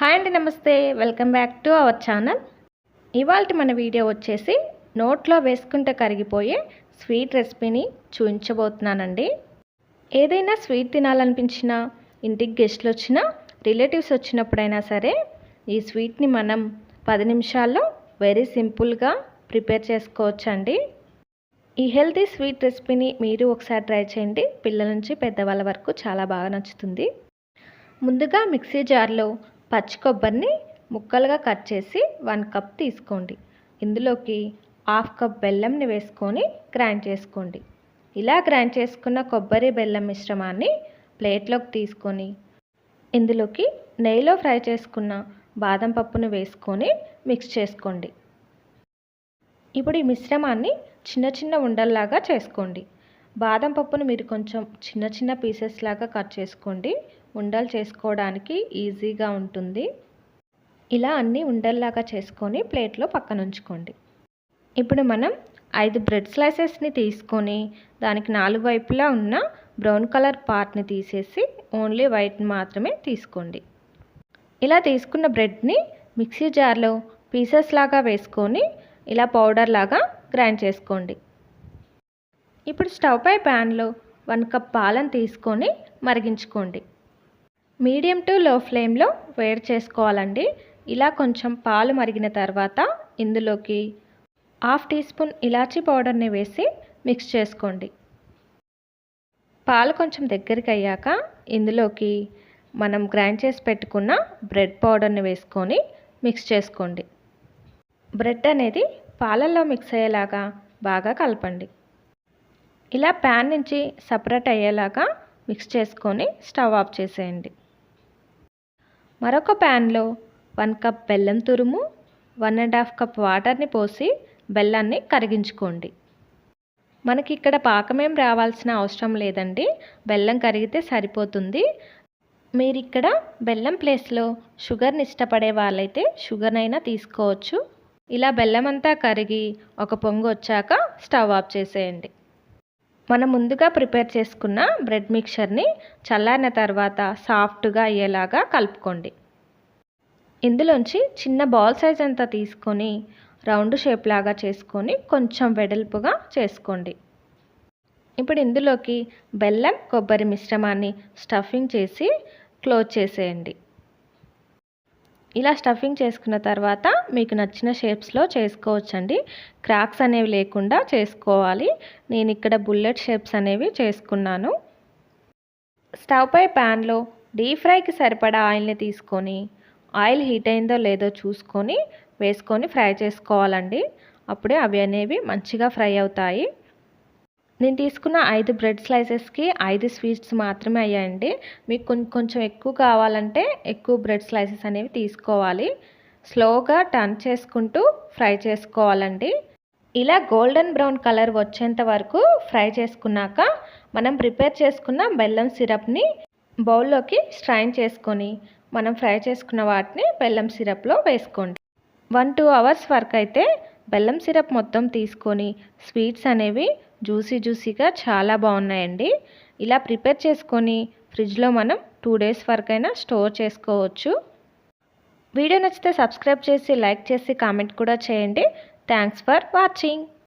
Hi అండి నమస్తే. Welcome back to our channel. ఇవాళ మన వీడియో వచ్చేసి నోట్లో వేసుకుంటే కరిగిపోయే స్వీట్ రెసిపీని చూపించబోతున్నానండి. ఏదైనా స్వీట్ తినాలనిపించినా ఇంటికి గెస్ట్లు వచ్చినా రిలేటివ్స్ వచ్చినప్పుడైనా సరే ఈ స్వీట్ని మనం పది నిమిషాల్లో వెరీ సింపుల్గా ప్రిపేర్ చేసుకోవచ్చండి. ఈ హెల్తీ స్వీట్ రెసిపీని మీరు ఒకసారి ట్రై చేయండి. పిల్లల నుంచి పెద్దవాళ్ళ వరకు చాలా బాగా నచ్చుతుంది. ముందుగా మిక్సీ జార్లో పచ్చి కొబ్బరిని ముక్కలుగా కట్ చేసి వన్ కప్ తీసుకోండి. ఇందులోకి హాఫ్ కప్ బెల్లంని వేసుకొని గ్రైండ్ చేసుకోండి. ఇలా గ్రైండ్ చేసుకున్న కొబ్బరి బెల్లం మిశ్రమాన్ని ప్లేట్లోకి తీసుకొని ఇందులోకి నెయ్యిలో ఫ్రై చేసుకున్న బాదం పప్పును వేసుకొని మిక్స్ చేసుకోండి. ఇప్పుడు ఈ మిశ్రమాన్ని చిన్న చిన్న ఉండల్లాగా చేసుకోండి. బాదం పప్పును మీరు కొంచెం చిన్న చిన్న పీసెస్ లాగా కట్ చేసుకోండి. ఉండలు చేసుకోవడానికి ఈజీగా ఉంటుంది. ఇలా అన్నీ ఉండల్లాగా చేసుకొని ప్లేట్లో పక్కన ఉంచుకోండి. ఇప్పుడు మనం ఐదు బ్రెడ్ స్లైసెస్ని తీసుకొని దానికి నాలుగు వైపులా ఉన్న బ్రౌన్ కలర్ పార్ట్ని తీసేసి ఓన్లీ వైట్ని మాత్రమే తీసుకోండి. ఇలా తీసుకున్న బ్రెడ్ని మిక్సీ జార్లో పీసెస్ లాగా వేసుకొని ఇలా పౌడర్ లాగా గ్రైండ్ చేసుకోండి. ఇప్పుడు స్టవ్ పై ప్యాన్లో వన్ కప్ పాలను తీసుకొని మరిగించుకోండి. మీడియం టు లో ఫ్లేమ్లో వేడి చేసుకోవాలండి. ఇలా కొంచెం పాలు మరిగిన తర్వాత ఇందులోకి హాఫ్ టీ స్పూన్ ఇలాచీ పౌడర్ని వేసి మిక్స్ చేసుకోండి. పాలు కొంచెం దగ్గరికి అయ్యాక ఇందులోకి మనం గ్రైండ్ చేసి పెట్టుకున్న బ్రెడ్ పౌడర్ని వేసుకొని మిక్స్ చేసుకోండి. బ్రెడ్ అనేది పాలల్లో మిక్స్ అయ్యేలాగా బాగా కలపండి. ఇలా ప్యాన్ నుంచి సపరేట్ అయ్యేలాగా మిక్స్ చేసుకొని స్టవ్ ఆఫ్ చేసేయండి. మరొక ప్యాన్లో వన్ కప్ బెల్లం తురుము వన్ అండ్ హాఫ్ కప్ వాటర్ని పోసి బెల్లాన్ని కరిగించుకోండి. మనకి ఇక్కడ పాకమేం రావాల్సిన అవసరం లేదండి. బెల్లం కరిగితే సరిపోతుంది. మీరు ఇక్కడ బెల్లం ప్లేస్లో షుగర్ని ఇష్టపడే వాళ్ళైతే షుగర్ అయినా తీసుకోవచ్చు. ఇలా బెల్లం అంతా కరిగి ఒక పొంగు వచ్చాక స్టవ్ ఆఫ్ చేసేయండి. మనం ముందుగా ప్రిపేర్ చేసుకున్న బ్రెడ్ మిక్చర్ని చల్లారిన తర్వాత సాఫ్ట్గా అయ్యేలాగా కలుపుకోండి. ఇందులోంచి చిన్న బాల్ సైజ్ అంతా తీసుకొని రౌండ్ షేప్ లాగా చేసుకొని కొంచెం వెడల్పుగా చేసుకోండి. ఇప్పుడు ఇందులోకి బెల్లం కొబ్బరి మిశ్రమాన్ని స్టఫింగ్ చేసి క్లోజ్ చేసేయండి. ఇలా స్టఫింగ్ చేసుకున్న తర్వాత మీకు నచ్చిన షేప్స్లో చేసుకోవచ్చండి. క్రాక్స్ అనేవి లేకుండా చేసుకోవాలి. నేను ఇక్కడ బుల్లెట్ షేప్స్ అనేవి చేసుకున్నాను. స్టవ్ పై ప్యాన్లో డీప్ ఫ్రైకి సరిపడా ఆయిల్ని తీసుకొని ఆయిల్ హీట్ అయిందో లేదో చూసుకొని వేసుకొని ఫ్రై చేసుకోవాలండి. అప్పుడే అవి అనేవి మంచిగా ఫ్రై అవుతాయి. నేను తీసుకున్న ఐదు బ్రెడ్ స్లైసెస్కి ఐదు స్వీట్స్ మాత్రమే అయ్యాయండి. మీకు కొంచెం ఎక్కువ కావాలంటే ఎక్కువ బ్రెడ్ స్లైసెస్ అనేవి తీసుకోవాలి. స్లోగా టర్న్ చేసుకుంటూ ఫ్రై చేసుకోవాలండి. ఇలా గోల్డెన్ బ్రౌన్ కలర్ వచ్చేంత వరకు ఫ్రై చేసుకున్నాక మనం ప్రిపేర్ చేసుకున్న బెల్లం సిరప్ని బౌల్లోకి స్ట్రైన్ చేసుకొని మనం ఫ్రై చేసుకున్న వాటిని బెల్లం సిరప్లో వేసుకోండి. వన్ టూ అవర్స్ వరకు అయితే బెల్లం సిరప్ మొత్తం తీసుకొని స్వీట్స్ అనేవి జ్యూసీ జ్యూసీగా చాలా బాగున్నాయండి. ఇలా ప్రిపేర్ చేసుకొని ఫ్రిడ్జ్లో మనం టూ డేస్ వరకైనా స్టోర్ చేసుకోవచ్చు. వీడియో నచ్చితే సబ్స్క్రైబ్ చేసి లైక్ చేసి కామెంట్ కూడా చేయండి. Thanks for watching.